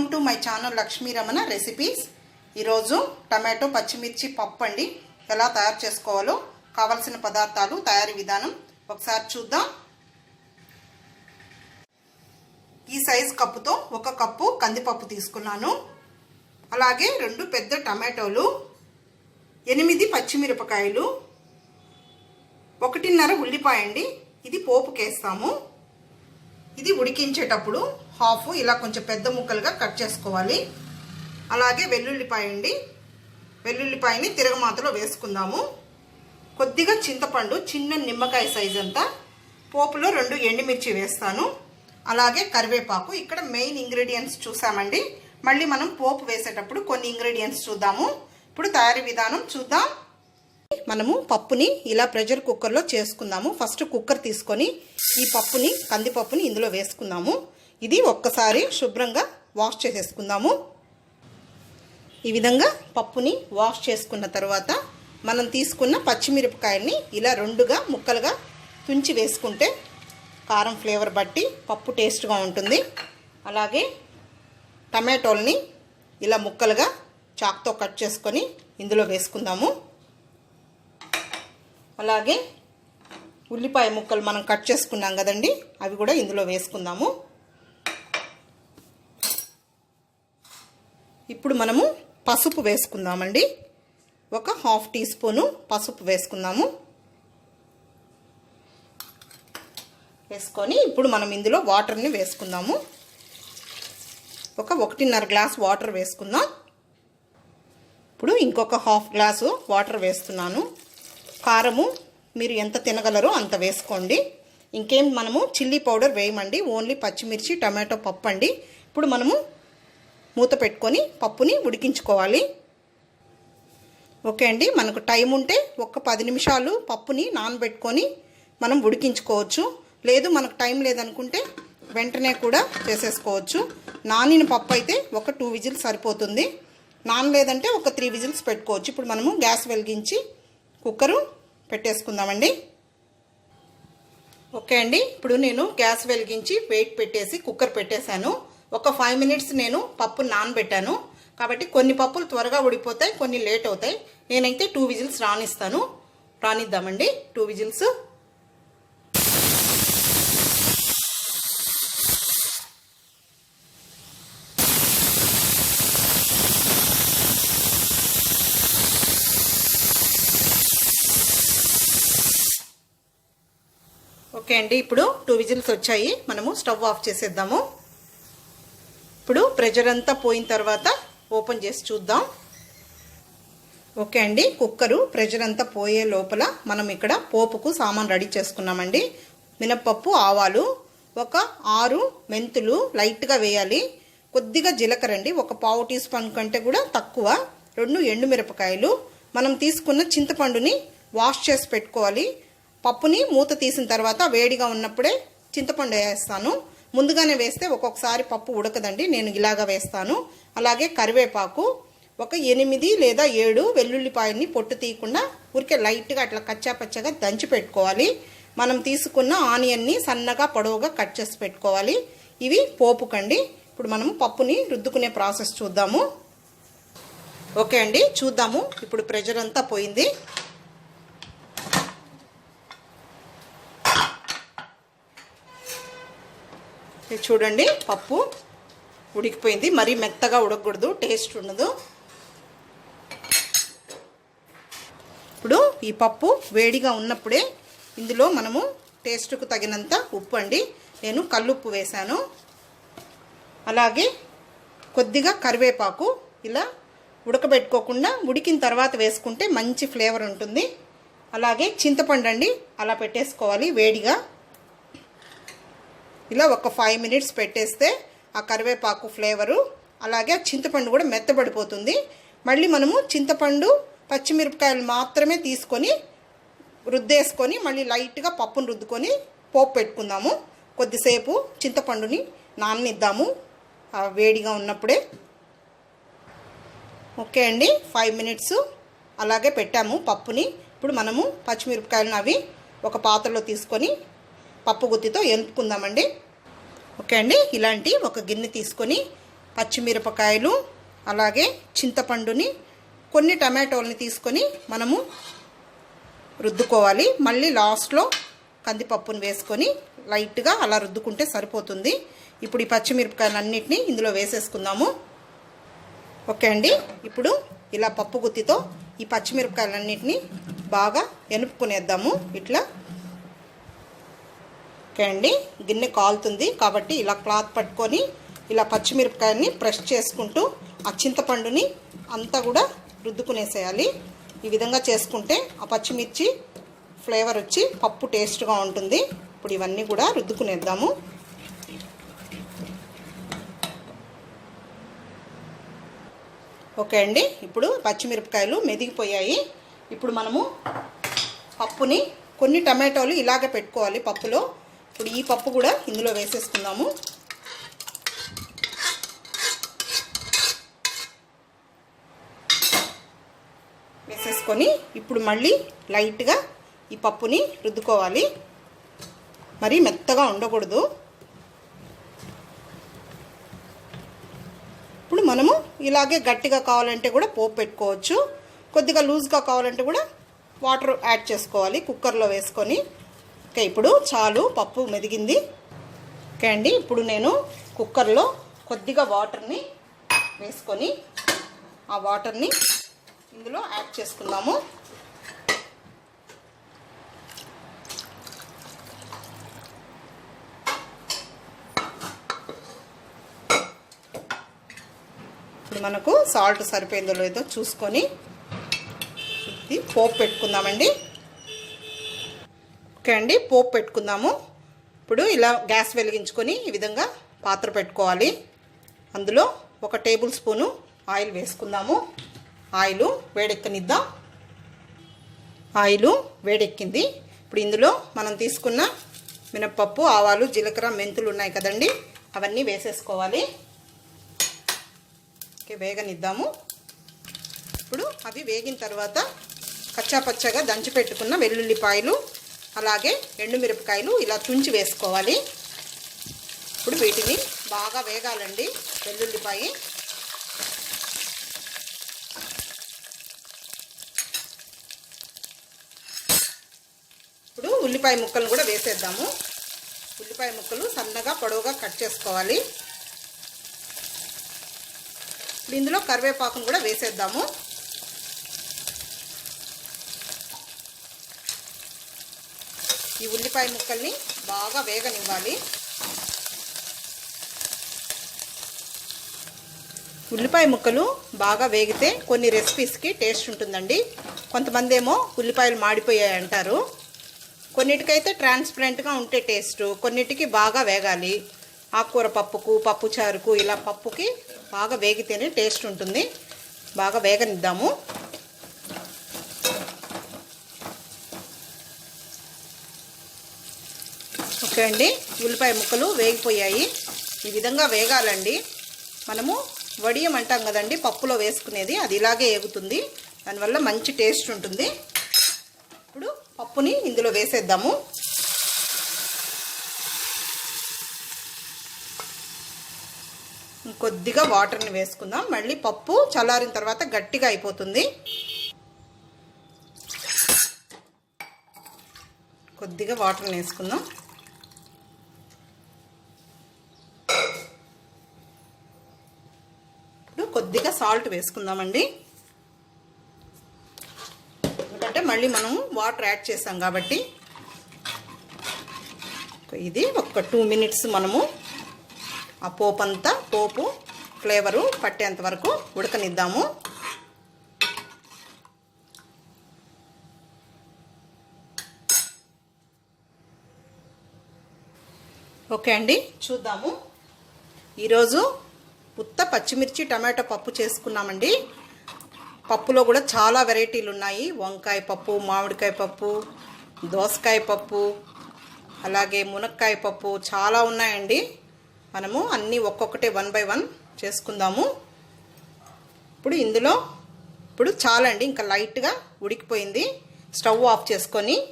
Welcome to my channel Lakshmi Ramana recipes. ఈరోజు tomato పచ్చిమిర్చి పప్పు అండి. ఎలా తయారు చేసుకోవాలో కావలసిన పదార్థాలు తయారీ విధానం ఒకసారి చూద్దాం. ఈ సైజ్ కప్పుతో ఒక కప్పు కందిపప్పు తీసుకున్నాను. అలాగే రెండు పెద్ద టమాటోలు ఎనిమిది పచ్చిమిరపకాయలు ఒకటిన్నర ఉల్లిపాయ అండి. ఇది పోపుకేస్తాము. ఇది ఉడికించేటప్పుడు హాఫ్ ఇలా కొంచెం పెద్ద ముక్కలుగా కట్ చేసుకోవాలి. అలాగే వెల్లుల్లిపాయ అండి. వెల్లుల్లిపాయని తిరగమాతలో వేసుకుందాము. కొద్దిగా చింతపండు చిన్న నిమ్మకాయ సైజ్ అంతా పోపులో రెండు ఎండుమిర్చి వేస్తాను. అలాగే కరివేపాకు. ఇక్కడ మెయిన్ ఇంగ్రీడియంట్స్ చూసామండి. మళ్ళీ మనం పోపు వేసేటప్పుడు కొన్ని ఇంగ్రీడియంట్స్ చూద్దాము. ఇప్పుడు తయారీ విధానం చూద్దాం. మనము పప్పుని ఇలా ప్రెషర్ కుక్కర్లో చేసుకుందాము. ఫస్ట్ కుక్కర్ తీసుకొని ఈ పప్పుని కందిపప్పుని ఇందులో వేసుకుందాము. ఇది ఒక్కసారి శుభ్రంగా వాష్ చేసేసుకుందాము. ఈ విధంగా పప్పుని వాష్ చేసుకున్న తర్వాత మనం తీసుకున్న పచ్చిమిరపకాయల్ని ఇలా రెండుగా ముక్కలుగా తుంచి వేసుకుంటే కారం ఫ్లేవర్ బట్టి పప్పు టేస్ట్గా ఉంటుంది. అలాగే టమాటోల్ని ఇలా ముక్కలుగా చాక్తో కట్ చేసుకొని ఇందులో వేసుకుందాము. అలాగే ఉల్లిపాయ ముక్కలు మనం కట్ చేసుకున్నాం కదండి అవి కూడా ఇందులో వేసుకుందాము. ఇప్పుడు మనము పసుపు వేసుకుందామండి. ఒక హాఫ్ టీ స్పూను పసుపు వేసుకుందాము. వేసుకొని ఇప్పుడు మనం ఇందులో వాటర్ని వేసుకుందాము. ఒక ఒకటిన్నర గ్లాస్ వాటర్ వేసుకుందాం. ఇప్పుడు ఇంకొక హాఫ్ గ్లాసు వాటర్ వేస్తున్నాను. కారము మీరు ఎంత తినగలరో అంత వేసుకోండి. ఇంకేం మనము చిల్లీ పౌడర్ వేయమండి. ఓన్లీ పచ్చిమిర్చి టమాటో పప్పు అండి ఇప్పుడు మనము మూత పెట్టుకొని పప్పుని ఉడికించుకోవాలి. ఓకే అండి మనకు టైం ఉంటే ఒక పది నిమిషాలు పప్పుని నానబెట్టుకొని మనం ఉడికించుకోవచ్చు. లేదు మనకు టైం లేదనుకుంటే వెంటనే కూడా చేసేసుకోవచ్చు. నానిన పప్పు అయితే ఒక టూ విజిల్స్ సరిపోతుంది. నానలేదంటే ఒక త్రీ విజిల్స్ పెట్టుకోవచ్చు. ఇప్పుడు మనము గ్యాస్ వెలిగించి కుక్కరు పెట్టేసుకుందామండి. ఓకే అండి ఇప్పుడు నేను గ్యాస్ వెలిగించి వెయిట్ పెట్టేసి కుక్కర్ పెట్టేశాను. ఒక ఫైవ్ మినిట్స్ నేను పప్పు నానబెట్టాను. కాబట్టి కొన్ని పప్పులు త్వరగా ఉడిపోతాయి కొన్ని లేట్ అవుతాయి. నేనైతే టూ విజిల్స్ రాణిస్తాను. రానిద్దామండి టూ విజిల్స్ ఓకే అండి ఇప్పుడు టూ విజిల్స్ వచ్చాయి. మనము స్టవ్ ఆఫ్ చేసేద్దాము. ఇప్పుడు ప్రెషర్ అంతా పోయిన తర్వాత ఓపెన్ చేసి చూద్దాం. ఓకే అండి కుక్కరు ప్రెషర్ అంతా పోయే లోపల మనం ఇక్కడ పోపుకు సామాన్ రెడీ చేసుకున్నామండి. మినప్పప్పు ఆవాలు ఒక ఆరు మెంతులు లైట్గా వేయాలి. కొద్దిగా జీలకర్ర అండి ఒక పావు టీ స్పూన్ కంటే కూడా తక్కువ. రెండు ఎండుమిరపకాయలు మనం తీసుకున్న చింతపండుని వాష్ చేసి పెట్టుకోవాలి. పప్పుని మూత తీసిన తర్వాత వేడిగా ఉన్నప్పుడే చింతపండు వేస్తాను. ముందుగానే వేస్తే ఒక్కొక్కసారి పప్పు ఉడకదండి నేను ఇలాగా వేస్తాను. అలాగే కరివేపాకు ఒక ఎనిమిది లేదా ఏడు వెల్లుల్లిపాయని పొట్టు తీయకుండా ఊరికే లైట్గా అట్లా కచ్చాపచ్చగా దంచి పెట్టుకోవాలి. మనం తీసుకున్న ఆనియన్ని సన్నగా పొడవుగా కట్ చేసి పెట్టుకోవాలి. ఇవి పోపుకండి. ఇప్పుడు మనము పప్పుని రుద్దుకునే ప్రాసెస్ చూద్దాము. ఓకే అండి చూద్దాము. ఇప్పుడు ప్రెషర్ అంతా పోయింది. ఇది చూడండి. పప్పు ఉడికిపోయింది. మరీ మెత్తగా ఉడకకూడదు. టేస్ట్ ఉండదు. ఇప్పుడు ఈ పప్పు వేడిగా ఉన్నప్పుడే ఇందులో మనము టేస్ట్కు తగినంత ఉప్పు అండి. నేను కల్లుప్పు వేశాను. అలాగే కొద్దిగా కరివేపాకు ఇలా ఉడకబెట్టుకోకుండా ఉడికిన తర్వాత వేసుకుంటే మంచి ఫ్లేవర్ ఉంటుంది. అలాగే చింతపండు అండి అలా పెట్టేసుకోవాలి వేడిగా. ఇలా ఒక ఫైవ్ మినిట్స్ పెట్టేస్తే ఆ కరివేపాకు ఫ్లేవరు అలాగే చింతపండు కూడా మెత్తబడిపోతుంది. మళ్ళీ మనము చింతపండు పచ్చిమిరపకాయలు మాత్రమే తీసుకొని రుద్దేసుకొని మళ్ళీ లైట్గా పప్పును రుద్దుకొని పోపు పెట్టుకుందాము. కొద్దిసేపు చింతపండుని నాననిద్దాము. వేడిగా ఉన్నప్పుడే. ఓకే అండి ఫైవ్ మినిట్స్ అలాగే పెట్టాము పప్పుని. ఇప్పుడు మనము పచ్చిమిరపకాయలను అవి ఒక పాత్రలో తీసుకొని పప్పు గుత్తితో ఎంపుకుందామండి. ఓకే అండి ఇలాంటి ఒక గిన్నె తీసుకొని పచ్చిమిరపకాయలు అలాగే చింతపండుని కొన్ని టమాటోల్ని తీసుకొని మనము రుద్దుకోవాలి. మళ్ళీ లాస్ట్లో కందిపప్పును వేసుకొని లైట్గా అలా రుద్దుకుంటే సరిపోతుంది. ఇప్పుడు ఈ పచ్చిమిరపకాయలన్నిటిని ఇందులో వేసేసుకుందాము. ఓకే అండి ఇప్పుడు ఇలా పప్పు గుత్తితో ఈ పచ్చిమిరపకాయలన్నిటిని బాగా ఎనుపుకునేద్దాము. ఇట్లా ఓకే అండి. గిన్నె కాలుతుంది కాబట్టి ఇలా క్లాత్ పట్టుకొని ఇలా పచ్చిమిరపకాయని ప్రెస్ చేసుకుంటూ ఆ చింతపండుని అంతా కూడా రుద్దుకునేసేయాలి. ఈ విధంగా చేసుకుంటే ఆ పచ్చిమిర్చి ఫ్లేవర్ వచ్చి పప్పు టేస్ట్గా ఉంటుంది. ఇప్పుడు ఇవన్నీ కూడా రుద్దుకునేద్దాము. ఓకే అండి. ఇప్పుడు పచ్చిమిరపకాయలు మెదిగిపోయాయి. ఇప్పుడు మనము పప్పుని కొన్ని టమాటోలు ఇలాగే పెట్టుకోవాలి పప్పులో. ఇప్పుడు ఈ పప్పు కూడా ఇందులో వేసేసుకుందాము. వేసేసుకొని ఇప్పుడు మళ్ళీ లైట్గా ఈ పప్పుని రుద్దుకోవాలి. మరి మెత్తగా ఉండకూడదు. ఇప్పుడు మనము ఇలాగే గట్టిగా కావాలంటే కూడా పోపు పెట్టుకోవచ్చు. కొద్దిగా లూజ్గా కావాలంటే కూడా వాటర్ యాడ్ చేసుకోవాలి కుక్కర్లో వేసుకొని. ఓకే ఇప్పుడు చాలు పప్పు మెదిగింది. ఓకే అండి ఇప్పుడు నేను కుక్కర్లో కొద్దిగా వాటర్ని వేసుకొని ఆ వాటర్ని ఇందులో యాడ్ చేసుకుందాము. ఇప్పుడు మనకు సాల్ట్ సరిపోయిందో లేదో చూసుకొని ఇది పోపు పెట్టుకుందామండి. ఓకే అండి పోపు పెట్టుకుందాము. ఇప్పుడు ఇలా గ్యాస్ వెలిగించుకొని ఈ విధంగా పాత్ర పెట్టుకోవాలి. అందులో ఒక టేబుల్ స్పూను ఆయిల్ వేసుకుందాము. ఆయిలు వేడెక్కనిద్దాం. ఆయిలు వేడెక్కింది. ఇప్పుడు ఇందులో మనం తీసుకున్న మినప్పప్పు ఆవాలు జీలకర్ర మెంతులు ఉన్నాయి కదండి అవన్నీ వేసేసుకోవాలి. ఓకే వేగనిద్దాము. ఇప్పుడు అవి వేగిన తర్వాత కచ్చాపచ్చగా దంచి పెట్టుకున్న వెల్లుల్లిపాయలు అలాగే ఎండుమిరపకాయలు ఇలా తుంచి వేసుకోవాలి. ఇప్పుడు వీటిని బాగా వేగాలండి వెల్లుల్లిపాయ. ఇప్పుడు ఉల్లిపాయ ముక్కలను కూడా వేసేద్దాము. ఉల్లిపాయ ముక్కలు సన్నగా పొడవుగా కట్ చేసుకోవాలి. ఇందులో కరివేపాకును కూడా వేసేద్దాము. ఈ ఉల్లిపాయ ముక్కల్ని బాగా వేగనివ్వాలి. ఉల్లిపాయ ముక్కలు బాగా వేగితే కొన్ని రెసిపీస్కి టేస్ట్ ఉంటుందండి. కొంతమంది ఏమో ఉల్లిపాయలు మాడిపోయాయి అంటారు. కొన్నిటికైతే ట్రాన్స్పరెంట్గా ఉంటే టేస్ట్ కొన్నిటికి బాగా వేగాలి. ఆకుకూర పప్పుకు పప్పు చారుకు ఇలా పప్పుకి బాగా వేగితేనే టేస్ట్ ఉంటుంది. బాగా వేగనిద్దాము. ఓకే అండి ఉల్లిపాయ ముక్కలు వేగిపోయాయి. ఈ విధంగా వేగాలండి. మనము వడియం అంటాం కదండి పప్పులో వేసుకునేది అది ఇలాగే ఏగుతుంది. దానివల్ల మంచి టేస్ట్ ఉంటుంది. ఇప్పుడు పప్పుని ఇందులో వేసేద్దాము. కొద్దిగా వాటర్ని వేసుకుందాం. మళ్ళీ పప్పు చల్లారిన తర్వాత గట్టిగా అయిపోతుంది. కొద్దిగా వాటర్ని వేసుకుందాం. కొద్దిగా సాల్ట్ వేసుకుందామండి. ఎందుకంటే మళ్ళీ మనం వాటర్ యాడ్ చేసాం కాబట్టి. ఇది ఒక టూ మినిట్స్ మనము ఆ పోపు అంతా పోపు ఫ్లేవరు పట్టేంత వరకు ఉడకనిద్దాము. ఓకే అండి చూద్దాము. ఈరోజు ఉత్త పచ్చిమిర్చి టమాటో పప్పు చేసుకున్నామండి. పప్పులో కూడా చాలా వెరైటీలు ఉన్నాయి. వంకాయ పప్పు మామిడికాయ పప్పు దోసకాయ పప్పు అలాగే మునక్కాయ పప్పు చాలా ఉన్నాయండి. మనము అన్నీ ఒక్కొక్కటే వన్ బై వన్ చేసుకుందాము. ఇప్పుడు ఇందులో ఇప్పుడు చాలండి ఇంకా లైట్గా ఉడికిపోయింది. స్టవ్ ఆఫ్ చేసుకొని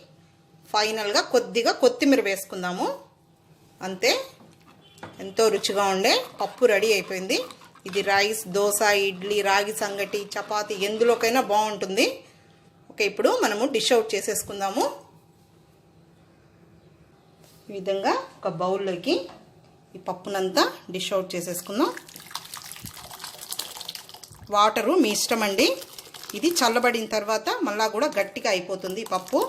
ఫైనల్గా కొద్దిగా కొత్తిమీర వేసుకుందాము. అంతే. ఎంతో రుచిగా ఉండే పప్పు రెడీ అయిపోయింది. ఇది రైస్ దోశ ఇడ్లీ రాగి సంగటి చపాతి ఎందులోకైనా బాగుంటుంది. ఓకే ఇప్పుడు మనము డిష్ అవుట్ చేసేసుకుందాము. ఈ విధంగా ఒక బౌల్లోకి ఈ పప్పునంతా డిష్ అవుట్ చేసేసుకుందాం. వాటరు మీ ఇష్టం అండి ఇది చల్లబడిన తర్వాత మళ్ళా కూడా గట్టిగా అయిపోతుంది ఈ పప్పు.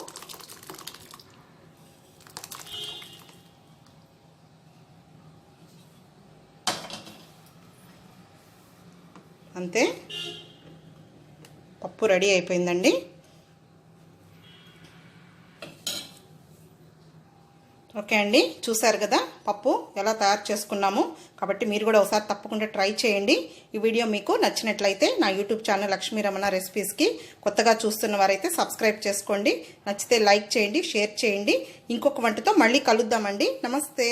అంతే. పప్పు రెడీ అయిపోయిందండి. ఓకే అండి చూసారు కదా పప్పు ఎలా తయారు చేసుకున్నాము. కాబట్టి మీరు కూడా ఒకసారి తప్పకుండా ట్రై చేయండి. ఈ వీడియో మీకు నచ్చినట్లయితే నా యూట్యూబ్ ఛానల్ లక్ష్మీ రమణ రెసిపీస్కి కొత్తగా చూస్తున్న వారైతే సబ్స్క్రైబ్ చేసుకోండి. నచ్చితే లైక్ చేయండి షేర్ చేయండి. ఇంకొక వంటతో మళ్ళీ కలుద్దామండి. నమస్తే.